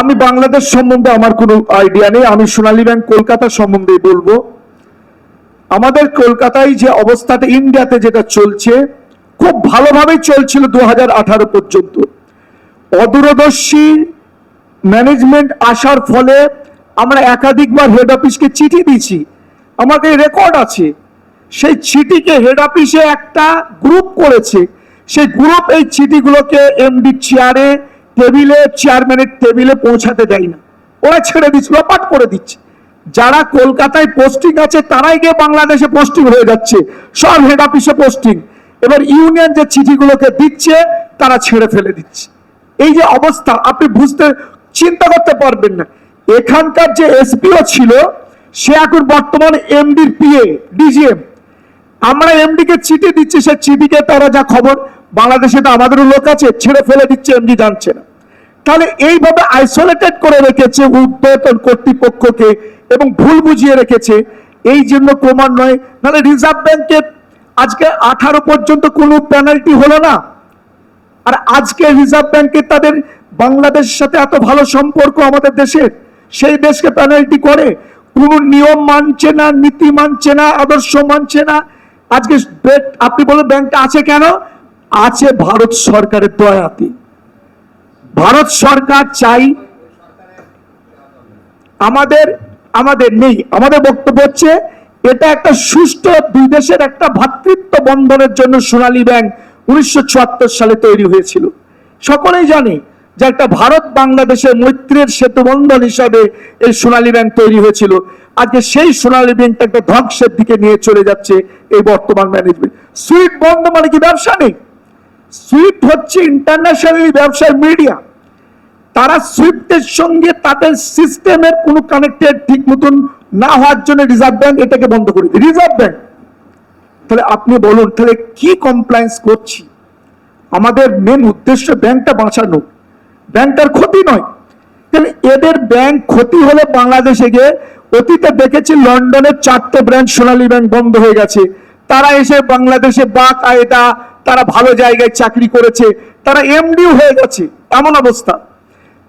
আমি বাংলাদেশ সম্বন্ধে আমার কোনো আইডিয়া নেই, আমি সোনালী ব্যাংক কলকাতা সম্বন্ধে বলব। আমাদের কলকাতায় যে অবস্থাটা ইন্ডিয়াতে যেটা চলছে, খুব ভালোভাবেই চলছিল দু আঠারো পর্যন্ত। অদূরদর্শী ম্যানেজমেন্ট আসার ফলে আমরা একাধিকবার হেড অফিসকে চিঠি দিয়েছি। আমার কাছে রেকর্ড আছে। সেই চিঠিকে হেড অফিসে একটা গ্রুপ করেছে। সেই গ্রুপ এই চিঠিগুলোকে এমডি চেয়ারে টেবিলে, চেয়ারম্যানের টেবিলে পৌঁছাতে দেয় না। ওরা ছেড়ে দিচ্ছে, লোপাট করে দিচ্ছে। যারা কলকাতায় পোস্টিং আছে, তারাই গিয়ে বাংলাদেশে পোস্টিং হয়ে যাচ্ছে। সব হেড অফিসে পোস্টিং এবার ইউনিয়ন যে চিঠিগুলোকে দিচ্ছে, তারা ছেড়ে ফেলে দিচ্ছে। এই যে অবস্থা, আপনি বুঝতে, চিন্তা করতে পারবেন না। এখানকার যে এসপিও ছিল, সে এখন বর্তমানে এমডির পিএ ডিজিএম আমরা এমডি কে চিঠি দিচ্ছি সে চিঠিকে তারা যা খবর বাংলাদেশে তো আমাদেরও লোক আছে, ছেড়ে ফেলে দিচ্ছে এমডি জানছে না। তাহলে এইভাবে আইসোলেটেড করে রেখেছে উদ্বোধন কর্তৃপক্ষকে এবং ভুল বুঝিয়ে রেখেছে, এই জন্য ক্রমান্বয়ে নাহলে রিজার্ভ ব্যাংকের আজকে আঠারো পর্যন্ত কোনো পেনাল্টি হলো না? আর আজকে রিজার্ভ ব্যাংকের তাদের বাংলাদেশের সাথে এত ভালো সম্পর্ক আমাদের দেশের, সেই দেশকে পেনাল্টি করে। কোন নিয়ম মানছে না, নীতি মানছে না, আদর্শ মানছে না আজকে আপনি বলেন ব্যাংকটা আছে কেন? আছে ভারত সরকারের দয়াতে। ভারত সরকার চাই আমাদের আমাদের নেই, আমাদের বক্তব্য হচ্ছে, এটা একটা সুষ্ঠু দুই দেশের একটা ভ্রাতৃত্ব বন্ধনের জন্য সোনালী ব্যাংক উনিশশো সালে তৈরি হয়েছিল। সকলেই জানে যে একটা ভারত বাংলাদেশের মৈত্রের সেতু বন্ধন হিসাবে এই সোনালী ব্যাংক তৈরি হয়েছিল। আজকে সেই সোনালী ব্যাংকটা একটা ধ্বংসের দিকে নিয়ে চলে যাচ্ছে এই বর্তমান ম্যানেজমেন্ট সুইট বন্ধ মানে কি ব্যবসা নেই? সুইট হচ্ছে ইন্টারন্যাশনালি ব্যবসার মিডিয়া তারা সুইফটের সঙ্গে তাদের সিস্টেমের কোনো কানেক্টেড ঠিক মতন না হওয়ার জন্য রিজার্ভ ব্যাংক এটাকে বন্ধ করে রিজার্ভ ব্যাংক। তাহলে আপনি বলুন, তাহলে কি কমপ্লায়েন্স করছি? আমাদের মেন উদ্দেশ্য ব্যাংকটা বাঁচানো। ব্যাংকটার ক্ষতি নয়। তাহলে এদের ব্যাংক ক্ষতি হলে বাংলাদেশে গিয়ে অতীতে দেখেছি লন্ডনের চারটে ব্রাঞ্চ সোনালী ব্যাংক বন্ধ হয়ে গেছে। তারা এসে বাংলাদেশে বা কায়দা তারা ভালো জায়গায় চাকরি করেছে, তারা এমডিও হয়ে গেছে, এমন অবস্থা।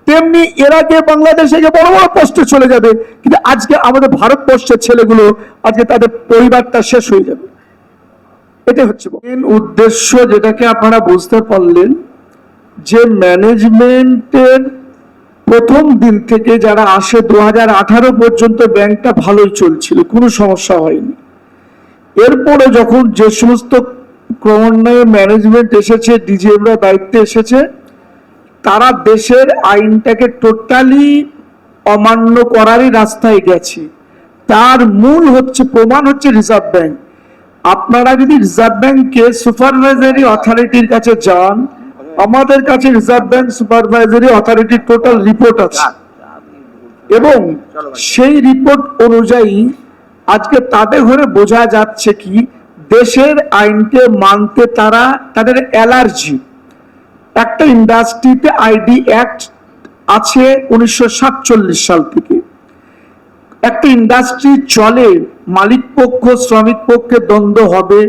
তেমনি এর আগে বাংলাদেশে গিয়ে বড় বড় পোস্টে চলে যাবে, কিন্তু আজকে আমাদের ভারতবর্ষের ছেলেগুলো আজকে তাদের পরিবারটা শেষ হয়ে যাবে। এটাই হচ্ছে উদ্দেশ্য যেটাকে আপনারা বুঝতে পারলেন যে ম্যানেজমেন্টের প্রথম দিন থেকে যারা আসে দু হাজার আঠারো পর্যন্ত ব্যাংকটা ভালোই চলছিল, কোনো সমস্যা হয়নি। এরপরে যখন যে সমস্ত ক্রমান্বয়ে ম্যানেজমেন্ট এসেছে, ডিজিএমরা দায়িত্বে এসেছে, তারা দেশের আইনটাকে টোটালি অমান্য করারই রাস্তায় গেছে। তার মূল হচ্ছে, প্রমাণ হচ্ছে রিজার্ভ ব্যাংক। আপনারা যদি রিজার্ভ ব্যাংকে সুপারভাইজারি অথরিটির কাছে যান আমাদের কাছে রিজার্ভ ব্যাংক সুপারভাইজারি অথরিটির টোটাল রিপোর্ট আছে। এবং সেই রিপোর্ট অনুযায়ী আজকে তাদের ঘরে বোঝা যাচ্ছে কি, দেশের আইনকে মানতে তারা তাদের অ্যালার্জি। একটা ইন্ডাস্ট্রিতে আইডি অ্যাক্ট আছে উনিশশো সাতচল্লিশ সাল থেকে। একটা ইন্ডাস্ট্রি চলে মালিক পক্ষ শ্রমিক পক্ষে দ্বন্দ্ব হবে,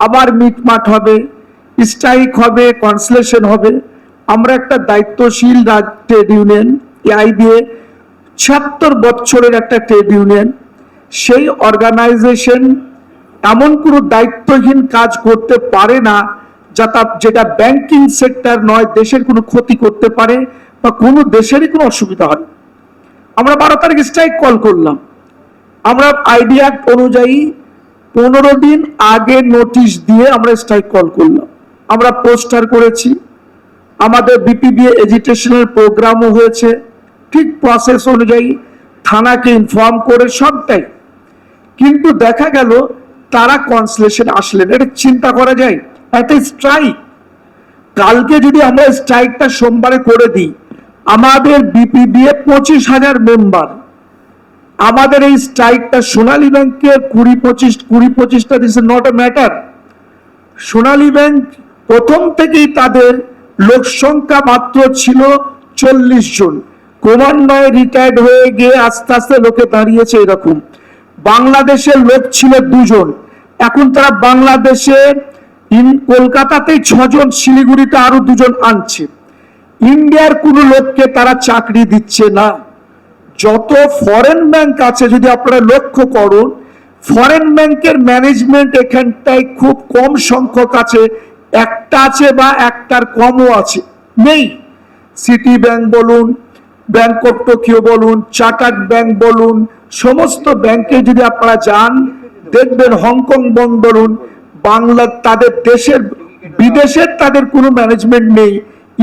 আবার মিটমাট হবে। স্ট্রাইক হবে কনসলেশন হবে। আমরা একটা দায়িত্বশীল ট্রেড ইউনিয়ন এআই দিয়ে ছিয়াত্তর বছরের একটা ট্রেড ইউনিয়ন সেই অর্গানাইজেশন এমন কোনো দায়িত্বহীন কাজ করতে পারে না যা যেটা ব্যাংকিং সেক্টর নয়, দেশের কোনো ক্ষতি করতে পারে বা কোনো দেশেরই কোনো অসুবিধা হয়। আমরা বারো তারিখ স্ট্রাইক কল করলাম। আমরা আইডি অ্যাক্ট অনুযায়ী পনেরো দিন আগে নোটিশ দিয়ে আমরা স্ট্রাইক কল করলাম। আমরা পোস্টার করেছি। আমাদের বিপিবিএ এজিটেশনের প্রোগ্রামও হয়েছে। ঠিক প্রসেস অনুযায়ী থানাকে ইনফর্ম করে সবটাই। কিন্তু দেখা গেল, তারা কনসলেশন আসলেন। এটা চিন্তা করা যায়। একটা স্ট্রাইক কালকে যদি আমরা স্ট্রাইকটা সোমবারে করে দিই, আমাদের বিপিবিএ পঁচিশ হাজার মেম্বার আমাদের এই স্ট্রাইকটা সোনালী ব্যাংকের কুড়ি পঁচিশ, কুড়ি পঁচিশটা this not a matter Sonali bank প্রথম থেকেই তাদের লোক সংখ্যা মাত্র ছিল চল্লিশ জন। ক্রমান্বয়ে রিটায়ার্ড হয়ে গিয়ে আস্তে আস্তে লোকে দাঁড়িয়েছে এরকম। বাংলাদেশের লোক ছিল দুজন। এখন তারা বাংলাদেশে, ইন কলকাতাতেই ছজন, শিলিগুড়িতে আরও দুজন আনছে। ইন্ডিয়ার কোনো লোককে তারা চাকরি দিচ্ছে না। যত ফরেন ব্যাংক আছে, যদি আপনারা লক্ষ্য করুন ফরেন ব্যাংকের ম্যানেজমেন্ট এখানটায় খুব কম সংখ্যক আছে। একটা আছে বা একটার কমও আছে, নেই। সিটি ব্যাংক বলুন ব্যাংক অফ টোকিও বলুন চার্টার্ড ব্যাংক বলুন, সমস্ত ব্যাংকে যদি আপনারা যান, দেখবেন হংকং ব্যাংক বলুন, বাংলা তাদের দেশের, বিদেশের তাদের কোনো ম্যানেজমেন্ট নেই।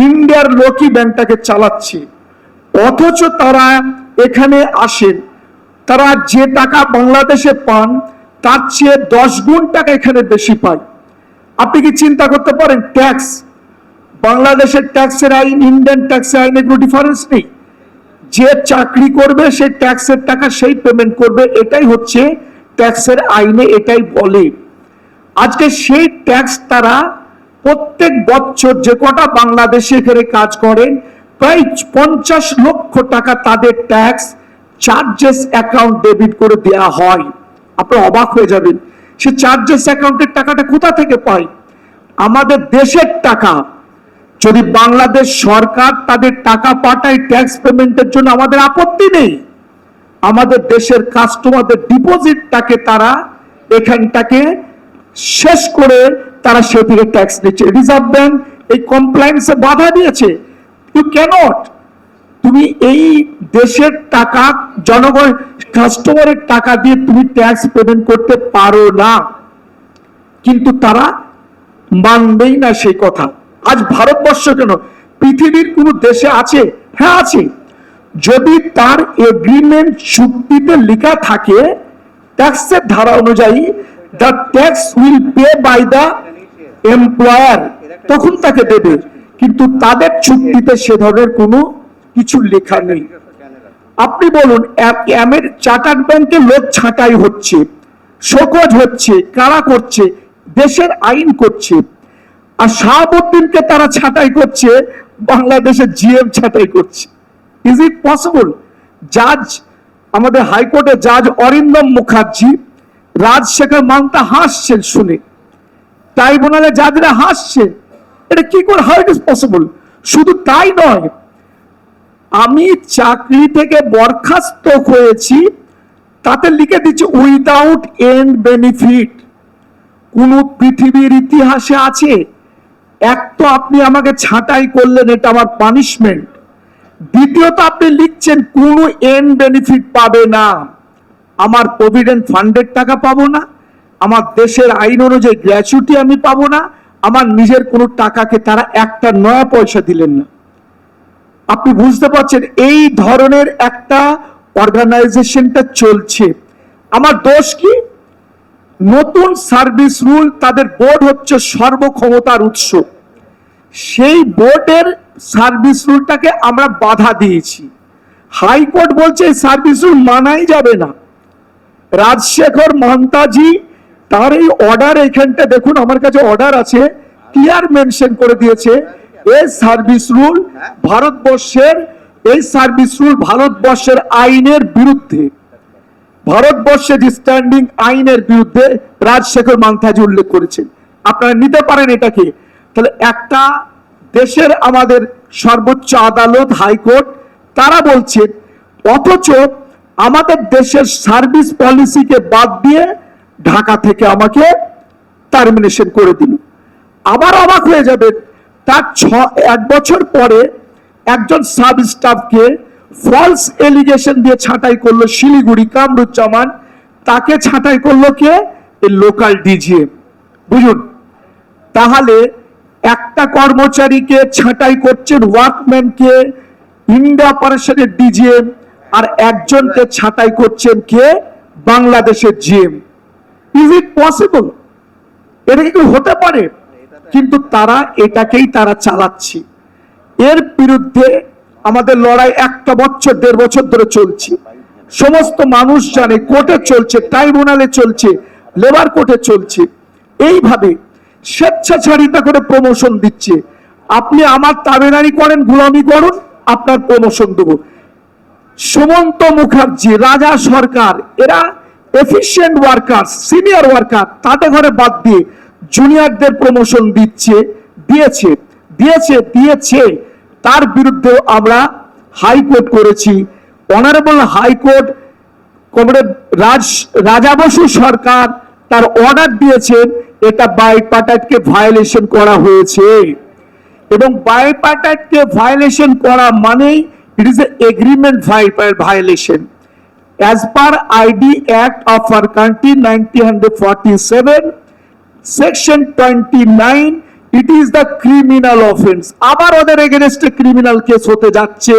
ইন্ডিয়ার লোকই ব্যাংকটাকে চালাচ্ছে। অথচ তারা এখানে আসেন। তারা যে টাকা বাংলাদেশে পান, তার চেয়ে দশ গুণ টাকা এখানে বেশি পায়। আপনি কি চিন্তা করতে পারেন, ট্যাক্স? বাংলাদেশের ট্যাক্সের আইন, ইন্ডিয়ান ট্যাক্সের আইনে কোনো ডিফারেন্স নেই। যে চাকরি করবে, সে ট্যাক্সের টাকা সেই পেমেন্ট করবে। এটাই হচ্ছে ট্যাক্সের আইনে এটাই বলে। আজকে সেই ট্যাক্স তারা প্রত্যেক বছর যে কটা বাংলাদেশে এখানে কাজ করেন, প্রায় পঞ্চাশ লক্ষ টাকা তাদের ট্যাক্স চার্জেস অ্যাকাউন্ট ডেবিট করে দেয়া হয়। আপনারা অবাক হয়ে যাবেন। সে চার্জেস অ্যাকাউন্টের টাকাটা কোথা থেকে পায়? আমাদের দেশের টাকা। যদি বাংলাদেশ সরকার তাদের টাকা পাঠায় ট্যাক্স পেমেন্টের জন্য, আমাদের আপত্তি নেই। আমাদের দেশের কাস্টমারদের ডিপোজিটটাকে তারা এখানটাকে শেষ করে তারা সে থেকে ট্যাক্স নিচ্ছে। রিজার্ভ ব্যাংক এই কমপ্লায়েন্সে বাধা দিয়েছে। ইউ ক্যানট তুমি এই দেশের টাকা জনগণ কাস্টমারের টাকা দিয়ে তুমি ট্যাক্স পেমেন্ট করতে পারো না। কিন্তু তারা মানবেই না সেই কথা। আজ ভারতবর্ষ কেন? পৃথিবীর কোন দেশে আছে? হ্যাঁ আছে। যদি তার এগ্রিমেন্ট চুক্তিতে লেখা থাকে ট্যাক্সের ধারা অনুযায়ী the tax will pay by the employer তখন তাকে দেবে। কিন্তু তাদের চুক্তিতে সে ধরনের কোনো কিছু লেখা নেই। আপনি বলুন চার্টার্ড ব্যাংকে লোক ছাঁটাই হচ্ছে, শোকজ হচ্ছে, কারা করছে, দেশের আইন করছে। আর শাহাবুদ্দিনকে তারা ছাঁটাই করছে, বাংলাদেশের জিএম ছাঁটাই করছে। ইজ ইট পসিবল জাজ আমাদের হাইকোর্টের জাজ অরিন্দম মুখার্জি, রাজশেখর মান্তা হাসছেন শুনে। ট্রাইব্যুনালে জাজরা হাসছেন এটা কি করে হাউ ইট ইজ পসিবল শুধু তাই নয় আমি চাকরি থেকে বরখাস্ত হয়েছি, তাতে লিখে দিচ্ছে উইদাউট এন্ড বেনিফিট কোন পৃথিবীর ইতিহাসে আছে? এক তো আপনি আমাকে ছাঁটাই করলেন, এটা আমার পানিশমেন্ট দ্বিতীয়ত, আপনি লিখছেন, কোন এন্ড বেনিফিট পাবে না। আমার প্রভিডেন্ট ফান্ডের টাকা পাবো না, আমার দেশের আইন অনুযায়ী গ্র্যাচুইটি আমি পাবো না, আমার নিজের কোনো টাকাকে তারা একটা নয়া পয়সা দিলেন না। আপনি বুঝতে পারছেন, এই ধরনের একটা অর্গানাইজেশনটা চলছে। আমার দোষ কি? নতুন সার্ভিস রুল তাদের বোর্ড হচ্ছে সর্বক্ষমতার উৎস। সেই বোর্ডের সার্ভিস রুলটাকে আমরা বাধা দিয়েছি। হাইকোর্ট বলছে এই সার্ভিস রুল মানাই যাবে না। রাজশেখর মান্তাজি তার এই অর্ডার এখানটা দেখুন, আমার কাছে অর্ডার আছে ক্লিয়ার মেনশন করে দিয়েছে। এই সার্ভিস রুল ভারতবর্ষের, এই সার্ভিস রুল ভারতবর্ষের আইনের বিরুদ্ধে। ভারতবর্ষে যে স্ট্যান্ডিং আইনের বিরুদ্ধে রাজশেখর মান্থাজি উল্লেখ করেছেন। আপনারা নিতে পারেন এটাকে। তাহলে একটা দেশের আমাদের সর্বোচ্চ আদালত, হাইকোর্ট, তারা বলছে অথচ আমাদের দেশের সার্ভিস পলিসিকে বাদ দিয়ে ঢাকা থেকে আমাকে টার্মিনেশন করে দিল। আবার অবাক হয়ে যাবে তার ছ, এক বছর পরে একজন সাব স্টাফকে ফলস এলিগেশন দিয়ে ছাঁটাই করল শিলিগুড়ি কামরুজ্জামান। তাকে ছাঁটাই করল কে? এই লোকাল ডিজিএম বুঝুন, তাহলে একটা কর্মচারীকে ছাঁটাই করছেন ওয়ার্কম্যানকে ইন্ডিয়া অপারেশনের ডিজিএম আর একজনকে ছাঁটাই করছেন কে? বাংলাদেশের জিএম ইজ ইট পসিবল এটা কি হতে পারে? কিন্তু তারা এটাকেই তারা চালাচ্ছে। এর বিরুদ্ধে আমাদের লড়াই একটা বছর, দেড় বছর ধরে চলছে। সমস্ত মানুষ জানে কোর্টে চলছে, ট্রাইব্যুনালে চলছে, লেবার কোর্টে চলছে। এইভাবে স্বেচ্ছাচারিতা করে প্রমোশন দিচ্ছে। আপনি আমার তাবেদারি করেন, গুলামি করুন, আপনার প্রমোশন দেবো। সুমন্ত মুখার্জি, রাজা সরকার, এরা এফিসিয়েন্ট ওয়ার্কার সিনিয়র ওয়ার্কার তাতে ঘরে বাদ দিয়ে জুনিয়রদের প্রমোশন দিচ্ছে, দিয়েছে দিয়েছে দিয়েছে। তার বিরুদ্ধেও আমরা হাইকোর্ট করেছি। অনারেবল হাইকোর্ট কমরেড রাজ, রাজা বসু সরকার তার অর্ডার দিয়েছেন। এটা বাইপাটাটকে ভায়োলেশন করা হয়েছে। এবং বাইপাটাটকে ভায়োলেশন করা মানেই it is agreement violation as per ID Act of our country 1947 twenty 29 it is the criminal offense. আবার ওদের এগেনস্টে ক্রিমিনাল কেস হতে যাচ্ছে।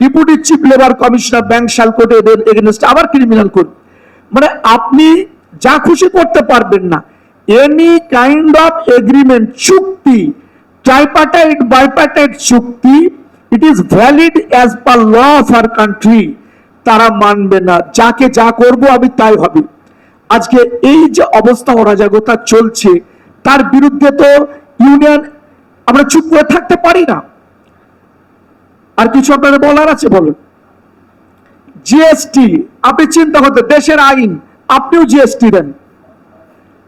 Deputy chief labour commissioner bank শালকোটে এদের এগেনস্টে আবার ক্রিমিনাল কোড মানে আপনি যা খুশি করতে পারবেন না। এনি কাইন্ড অফ এগ্রিমেন্ট চুক্তি ট্রাইপাটাইট বাইপাটাইট চুক্তি it is valid as per law of our country তারা মানবে না। যাকে যা করব আমি তাই হবে। আজকে এই যে অবস্থা অরাজকতা চলছে, তার বিরুদ্ধে তো ইউনিয়ন আমরা চুপ করে থাকতে পারি না। আর কিছু আপনাদের বলার আছে বলুন? জিএসটি, আপনি চিন্তা করতে, দেশের আইন, আপনিও জিএসটি দেন।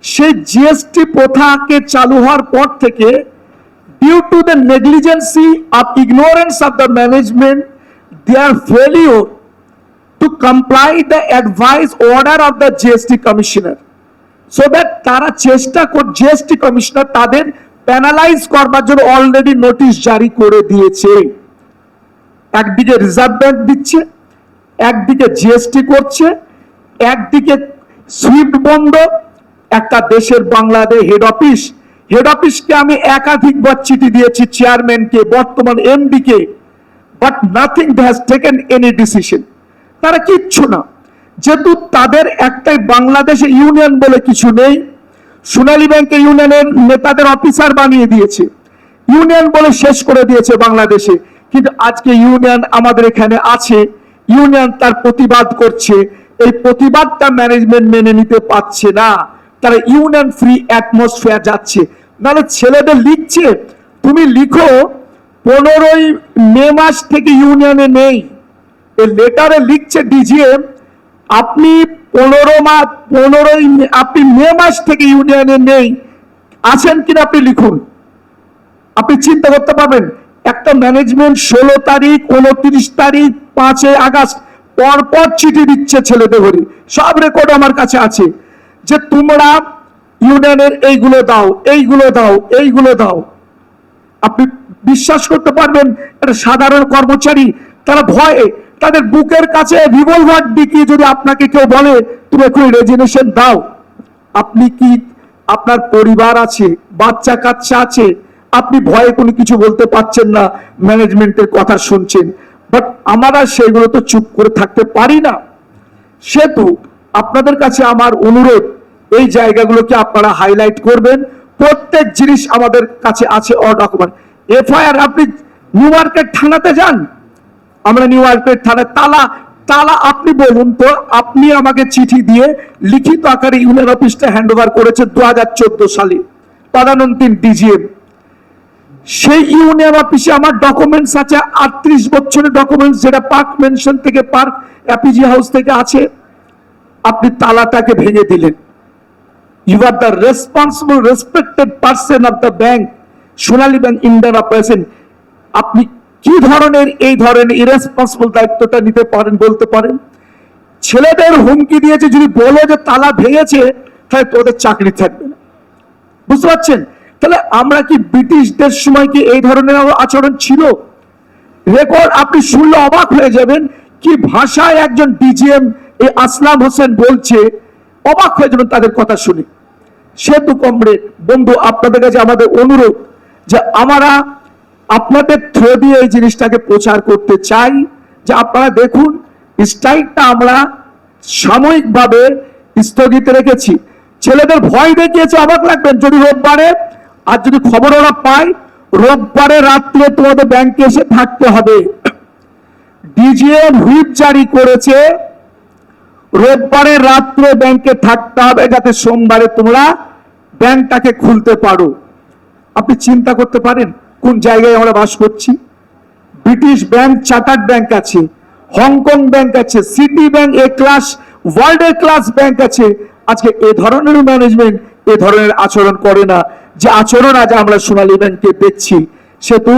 সেই জিএসটি প্রথাকে চালু হওয়ার পর থেকে due to the negligence of ignorance of the management their failure to comply the advice order of the GST commissioner. So that তারা চেষ্টা কর জিএসটি কমিশনার তাদের প্যানালাইজ করবার জন্য অলরেডি নোটিশ জারি করে দিয়েছে। একদিকে রিজার্ভ ব্যাংক দিচ্ছে, একদিকে জিএসটি করছে, একদিকে সুইফট বন্ধ, একটা দেশের বাংলাদেশ হেড অফিস হেড অফিসকে আমি একাধিকবার চিঠি দিয়েছি চেয়ারম্যানকে বর্তমান MD K. But nothing has taken any decision তারা কিচ্ছু না। যেহেতু তাদের একটাই বাংলাদেশে ইউনিয়ন বলে কিছু নেই, সোনালী ব্যাংকের ইউনিয়নের নেতাদের অফিসার বানিয়ে দিয়েছে। ইউনিয়ন বলে শেষ করে দিয়েছে বাংলাদেশে। কিন্তু আজকে ইউনিয়ন আমাদের এখানে আছে। ইউনিয়ন তার প্রতিবাদ করছে। এই প্রতিবাদটা ম্যানেজমেন্ট মেনে নিতে পারছে না। তারা ইউনিয়ন ফ্রি অ্যাটমসফিয়ার যাচ্ছে। নাহলে ছেলেদের লিখছে, তুমি লিখো, পনেরোই মে মাস থেকে ইউনিয়নে নেই। লেটারে লিখছে ডিজিএম আপনি পনেরো মাস পনেরোই আপনি মে মাস থেকে ইউনিয়নে নেই, আছেন কিনা আপনি লিখুন। আপনি চিন্তা করতে পারবেন, একটা ম্যানেজমেন্ট ষোলো তারিখ, উনত্রিশ তারিখ, পাঁচই আগস্ট পর পর চিঠি দিচ্ছে ছেলেদের সব রেকর্ড আমার কাছে আছে যে তোমরা ইউনিয়নের এইগুলো দাও এইগুলো দাও এইগুলো দাও। আপনি বিশ্বাস করতে পারবেন, একটা সাধারণ কর্মচারী, তারা ভয়ে তাদের বুকের কাছে রিভলভার দিকিয়ে যদি আপনাকে কেউ বলে, তুমি এখন রেজিনেশন দাও। আপনি কি আপনার পরিবার আছে বাচ্চা কাচ্চা আছে? আপনি ভয়ে কোনো কিছু বলতে পারছেন না ম্যানেজমেন্টের কথা শুনছেন। বাট আমরা সেগুলো তো চুপ করে থাকতে পারি না। সেতু আপনাদের কাছে আমার অনুরোধ, এই জায়গাগুলোকে আপনারা হাইলাইট করবেন। প্রত্যেক জিনিস আমাদের কাছে আছে অ ডকুমেন্ট এফআইআর আপনি নিউ মার্কেট থানাতে যান। আমরা নিউ মার্কেট থানায় তালা তালা আপনি বলুন তো, আপনি আমাকে চিঠি দিয়ে লিখিত আকারে ইউনিয়ন অফিসটা হ্যান্ড ওভার করেছে দু হাজার চোদ্দ সালে তদানন্তীন ডিজিএম সেই ইউনিয়ন অফিসে আমার ডকুমেন্টস আছে, আটত্রিশ বছরের ডকুমেন্টস যেটা পার্ক মেনশন থেকে পার্ক অ্যাপিজি হাউস থেকে আছে। আপনি তালাটাকে ভেঙে দিলেন। You are the responsible respected person of the bank Sonali bank Indian operation আপনি কি ধরনের এই ধরনের ইরেসপন্সিবল দায়িত্বটা নিতে পারেন, বলতে পারেন? ছেলেদের হুমকি দিয়েছে, যদি বলো যে তালা ভেঙেছে, তাহলে তোদের চাকরি থাকবে না। বুঝতে পারছেন? তাহলে আমরা কি ব্রিটিশদের সময় কি এই ধরনের আচরণ ছিল? রেকর্ড আপনি শুনলে অবাক হয়ে যাবেন কি ভাষায় একজন ডিজিএম এই আসলাম হোসেন বলছে, অবাক হয়ে যাবেন তাদের কথা শুনে। সেতু কমরেড, বন্ধু, আপনাদের কাছে আমাদের অনুরোধ যে, আমরা আপনাদের থ্রো দিয়ে এই জিনিসটাকে প্রচার করতে চাই যে আপনারা দেখুন স্ট্রাইকটা আমরা সাময়িকভাবে স্থগিত রেখেছি। ছেলেদের ভয় দেখিয়েছে, অবাক লাগবেন, যদি রোববারে, আর যদি খবর ওরা পায়, রোববারে রাত্রে তোমাদের ব্যাংকে এসে থাকতে হবে। ডিজিএম হুইপ জারি করেছে, রোববারে রাত্রে ব্যাংকে থাকতে হবে যাতে সোমবারে তোমরা ব্যাংকটাকে খুলতে পারো। আপনি চিন্তা করতে পারেন কোন জায়গায় আমরা বাস করছি? ব্রিটিশ ব্যাংক চার্টার্ড ব্যাংক আছে হংকং ব্যাংক আছে Citi bank A class world A class bank আছে। আজকে এ ধরনের ম্যানেজমেন্ট এ ধরনের আচরণ করে না। যে আচরণ আজ আমরা সোনালী ব্যাংকে দেখছি সেতু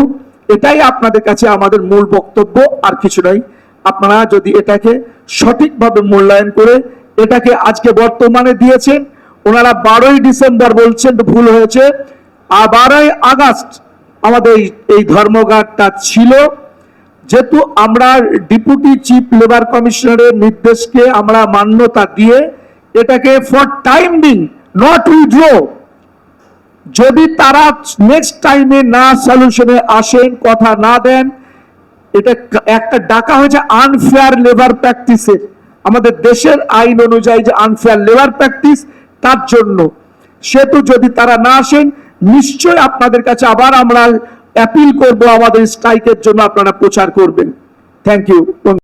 এটাই আপনাদের কাছে আমাদের মূল বক্তব্য, আর কিছু নয়। আপনারা যদি এটাকে সঠিকভাবে মূল্যায়ন করে এটাকে আজকে বর্তমানে দিয়েছেন, ওনারা বারোই ডিসেম্বর বলছেন ভুল হয়েছে আর বারোই আগস্ট আমাদের এই- ধর্মঘাটটা ছিল। যেহেতু আমরা ডিপুটি চিফ লেবার কমিশনারের নির্দেশকে আমরা মান্যতা দিয়ে এটাকে for time being not withdraw যদি তারা নেক্সট টাইমে না সলিউশনে আসেন, কথা না দেন, এটা একটা ডাকা হয়েছে আনফেয়ার লেবার প্র্যাকটিসের আমাদের দেশের আইন অনুযায়ী যে আনফেয়ার লেবার প্র্যাকটিস তার জন্য। সেহেতু যদি তারা না আসেন নিশ্চয় আপনাদের কাছে আবার আমরা অ্যাপিল করব আমাদের স্ট্রাইকের জন্য, আপনারা প্রচার করবেন। Thank you